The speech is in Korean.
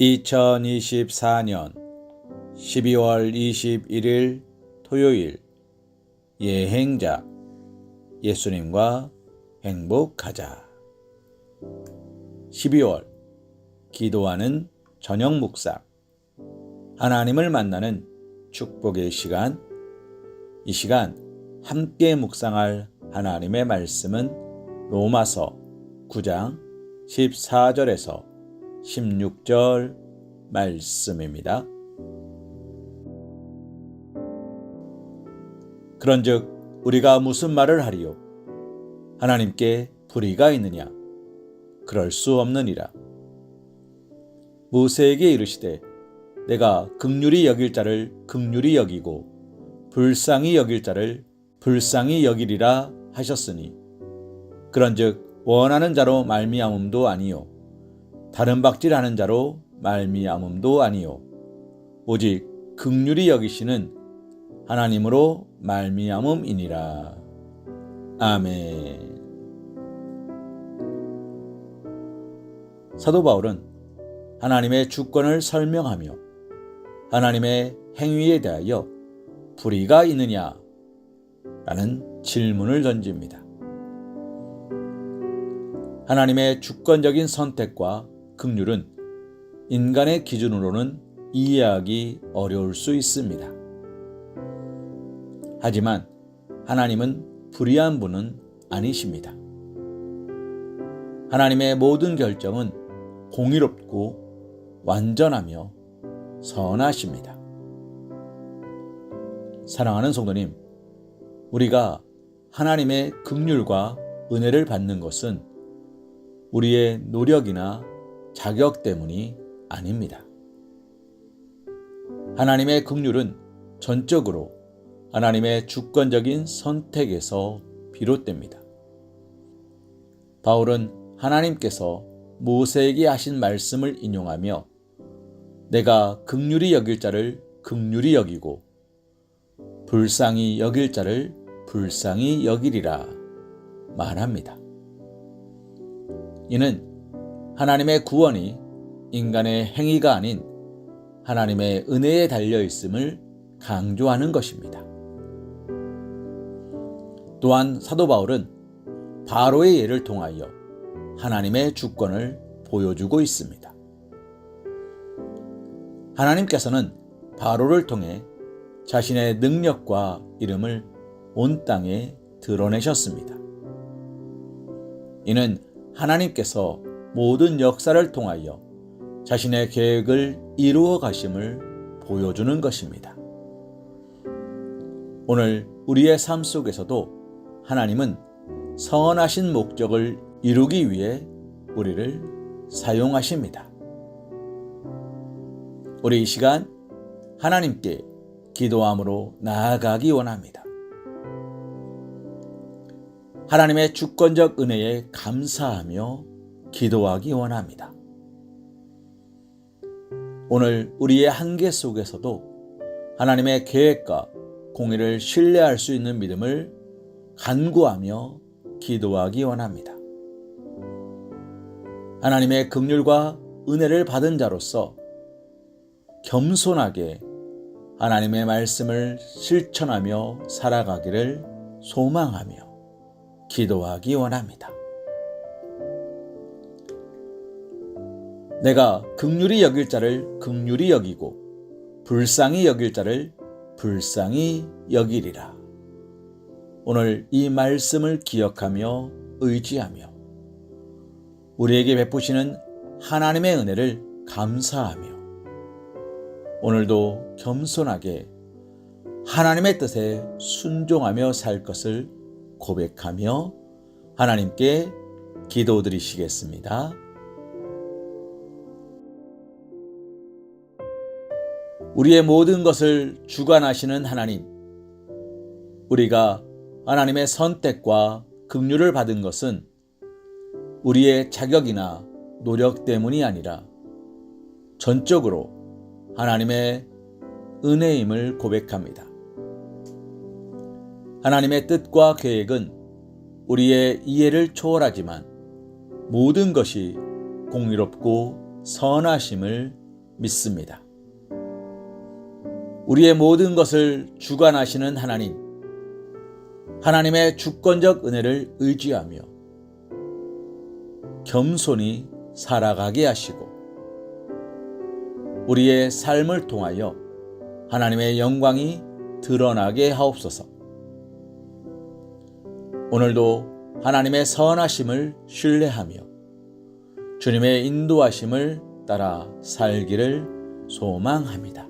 2024년 12월 21일 토요일 예행자 예수님과 행복하자. 12월 기도하는 저녁 묵상 하나님을 만나는 축복의 시간. 이 시간 함께 묵상할 하나님의 말씀은 로마서 9장 14절에서 16절 말씀입니다. 그런즉 우리가 무슨 말을 하리요? 하나님께 불의가 있느냐? 그럴 수 없느니라. 모세에게 이르시되 내가 극률이 여길 자를 극률이 여기고 불쌍히 여길 자를 불쌍히 여기리라 하셨으니 그런즉 원하는 자로 말미암음도 아니요 다른 박질하는 자로 말미암음도 아니요. 오직 극률이 여기시는 하나님으로 말미암음이니라. 아멘. 사도 바울은 하나님의 주권을 설명하며 하나님의 행위에 대하여 불의가 있느냐? 라는 질문을 던집니다. 하나님의 주권적인 선택과 극률은 인간의 기준으로는 이해하기 어려울 수 있습니다. 하지만 하나님은 불의한 분은 아니십니다. 하나님의 모든 결정은 공의롭고 완전하며 선하십니다. 사랑하는 성도님, 우리가 하나님의 극률과 은혜를 받는 것은 우리의 노력이나 자격 때문이 아닙니다. 하나님의 긍휼은 전적으로 하나님의 주권적인 선택에서 비롯됩니다. 바울은 하나님께서 모세에게 하신 말씀을 인용하며 내가 극률이 여길 자를 극률이 여기고 불쌍히 여길 자를 불쌍히 여기리라 말합니다. 이는 하나님의 구원이 인간의 행위가 아닌 하나님의 은혜에 달려 있음을 강조하는 것입니다. 또한 사도 바울은 바로의 예를 통하여 하나님의 주권을 보여주고 있습니다. 하나님께서는 바로를 통해 자신의 능력과 이름을 온 땅에 드러내셨습니다. 이는 하나님께서 모든 역사를 통하여 자신의 계획을 이루어 가심을 보여주는 것입니다. 오늘 우리의 삶 속에서도 하나님은 선하신 목적을 이루기 위해 우리를 사용하십니다. 우리 이 시간 하나님께 기도함으로 나아가기 원합니다. 하나님의 주권적 은혜에 감사하며 기도하기 원합니다. 오늘 우리의 한계 속에서도 하나님의 계획과 공의를 신뢰할 수 있는 믿음을 간구하며 기도하기 원합니다. 하나님의 긍휼과 은혜를 받은 자로서 겸손하게 하나님의 말씀을 실천하며 살아가기를 소망하며 기도하기 원합니다. 내가 극률이 여길 자를 극률이 여기고 불쌍히 여길 자를 불쌍히 여기리라. 오늘 이 말씀을 기억하며 의지하며 우리에게 베푸시는 하나님의 은혜를 감사하며 오늘도 겸손하게 하나님의 뜻에 순종하며 살 것을 고백하며 하나님께 기도드리시겠습니다. 우리의 모든 것을 주관하시는 하나님, 우리가 하나님의 선택과 긍휼을 받은 것은 우리의 자격이나 노력 때문이 아니라 전적으로 하나님의 은혜임을 고백합니다. 하나님의 뜻과 계획은 우리의 이해를 초월하지만 모든 것이 공의롭고 선하심을 믿습니다. 우리의 모든 것을 주관하시는 하나님, 하나님의 주권적 은혜를 의지하며 겸손히 살아가게 하시고 우리의 삶을 통하여 하나님의 영광이 드러나게 하옵소서. 오늘도 하나님의 선하심을 신뢰하며 주님의 인도하심을 따라 살기를 소망합니다.